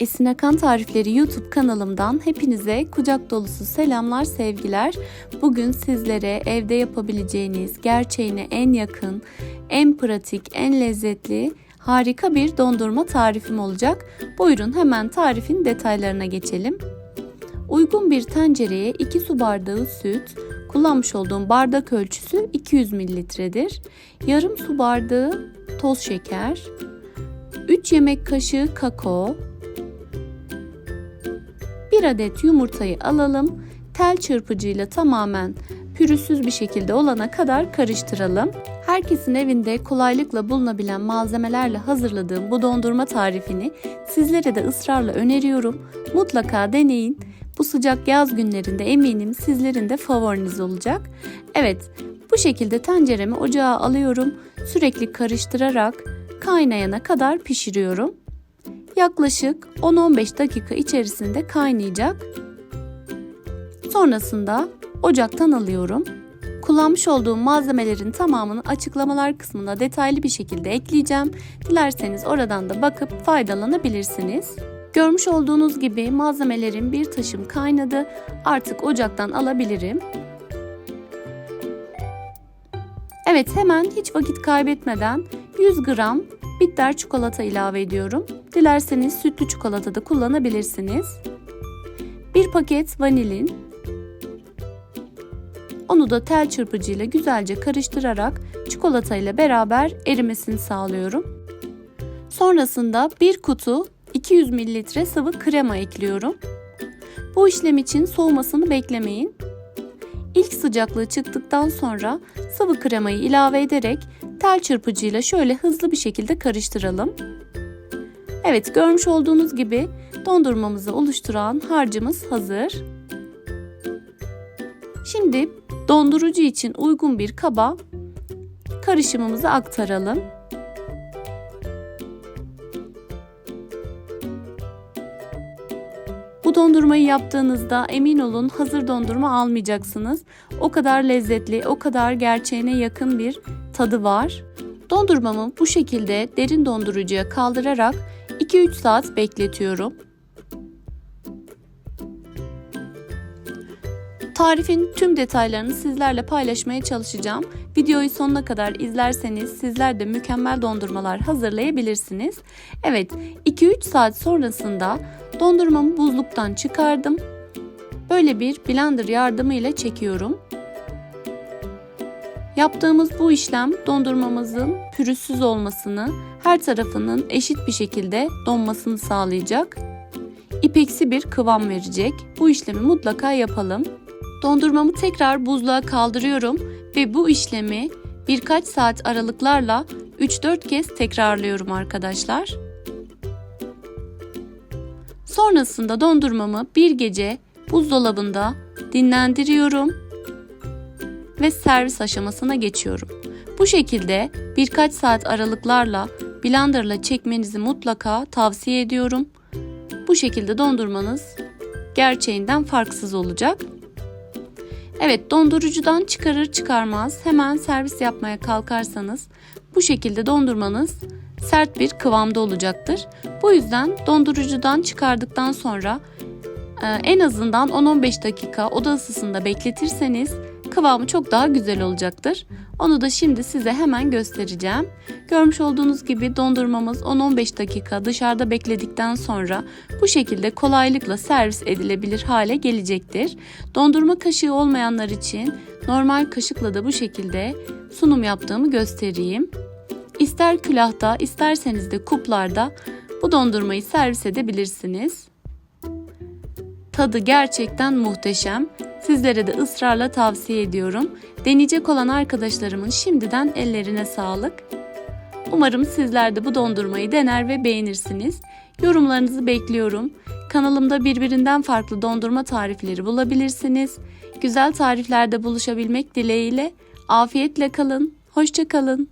Esin Akan Tarifleri YouTube kanalımdan hepinize kucak dolusu selamlar, sevgiler. Bugün sizlere evde yapabileceğiniz, gerçeğine en yakın, en pratik, en lezzetli, harika bir dondurma tarifim olacak. Buyurun hemen tarifin detaylarına geçelim. Uygun bir tencereye 2 su bardağı süt, kullanmış olduğum bardak ölçüsü 200 mililitredir. Yarım su bardağı toz şeker, 3 yemek kaşığı kakao, 1 adet yumurtayı alalım. Tel çırpıcıyla tamamen pürüzsüz bir şekilde olana kadar karıştıralım. Herkesin evinde kolaylıkla bulunabilen malzemelerle hazırladığım bu dondurma tarifini sizlere de ısrarla öneriyorum. Mutlaka deneyin. Bu sıcak yaz günlerinde eminim sizlerin de favoriniz olacak. Evet, bu şekilde tenceremi ocağa alıyorum. Sürekli karıştırarak kaynayana kadar pişiriyorum. Yaklaşık 10-15 dakika içerisinde kaynayacak. Sonrasında ocaktan alıyorum. Kullanmış olduğum malzemelerin tamamını açıklamalar kısmına detaylı bir şekilde ekleyeceğim. Dilerseniz oradan da bakıp faydalanabilirsiniz. Görmüş olduğunuz gibi malzemelerin bir taşım kaynadı. Artık ocaktan alabilirim. Evet hemen hiç vakit kaybetmeden 100 gram bitter çikolata ilave ediyorum. Dilerseniz sütlü çikolata da kullanabilirsiniz. Bir paket vanilin. Onu da tel çırpıcıyla güzelce karıştırarak çikolata ile beraber erimesini sağlıyorum. Sonrasında bir kutu 200 ml sıvı krema ekliyorum. Bu işlem için soğumasını beklemeyin. İlk sıcaklığı çıktıktan sonra sıvı kremayı ilave ederek tel çırpıcıyla şöyle hızlı bir şekilde karıştıralım. Evet görmüş olduğunuz gibi dondurmamızı oluşturan harcımız hazır. Şimdi dondurucu için uygun bir kaba karışımımızı aktaralım. Bu dondurmayı yaptığınızda emin olun hazır dondurma almayacaksınız. O kadar lezzetli, o kadar gerçeğine yakın bir tadı var. Dondurmamı bu şekilde derin dondurucuya kaldırarak 2-3 saat bekletiyorum. Tarifin tüm detaylarını sizlerle paylaşmaya çalışacağım. Videoyu sonuna kadar izlerseniz sizler de mükemmel dondurmalar hazırlayabilirsiniz. Evet, 2-3 saat sonrasında dondurmamı buzluktan çıkardım. Böyle bir blender yardımıyla çekiyorum. Yaptığımız bu işlem dondurmamızın pürüzsüz olmasını, her tarafının eşit bir şekilde donmasını sağlayacak. İpeksi bir kıvam verecek. Bu işlemi mutlaka yapalım. Dondurmamı tekrar buzluğa kaldırıyorum ve bu işlemi birkaç saat aralıklarla 3-4 kez tekrarlıyorum arkadaşlar. Sonrasında dondurmamı bir gece buzdolabında dinlendiriyorum ve servis aşamasına geçiyorum. Bu şekilde birkaç saat aralıklarla blenderla çekmenizi mutlaka tavsiye ediyorum. Bu şekilde dondurmanız gerçeğinden farksız olacak. Evet dondurucudan çıkarır çıkarmaz hemen servis yapmaya kalkarsanız bu şekilde dondurmanız sert bir kıvamda olacaktır. Bu yüzden dondurucudan çıkardıktan sonra e, en azından 10-15 dakika oda ısısında bekletirseniz kıvamı çok daha güzel olacaktır. Onu da şimdi size hemen göstereceğim. Görmüş olduğunuz gibi dondurmamız 10-15 dakika dışarıda bekledikten sonra bu şekilde kolaylıkla servis edilebilir hale gelecektir. Dondurma kaşığı olmayanlar için normal kaşıkla da bu şekilde sunum yaptığımı göstereyim. İster külahta isterseniz de kuplarda bu dondurmayı servis edebilirsiniz. Tadı gerçekten muhteşem. Sizlere de ısrarla tavsiye ediyorum. Deneyecek olan arkadaşlarımın şimdiden ellerine sağlık. Umarım sizler de bu dondurmayı dener ve beğenirsiniz. Yorumlarınızı bekliyorum. Kanalımda birbirinden farklı dondurma tarifleri bulabilirsiniz. Güzel tariflerde buluşabilmek dileğiyle afiyetle kalın. Hoşçakalın.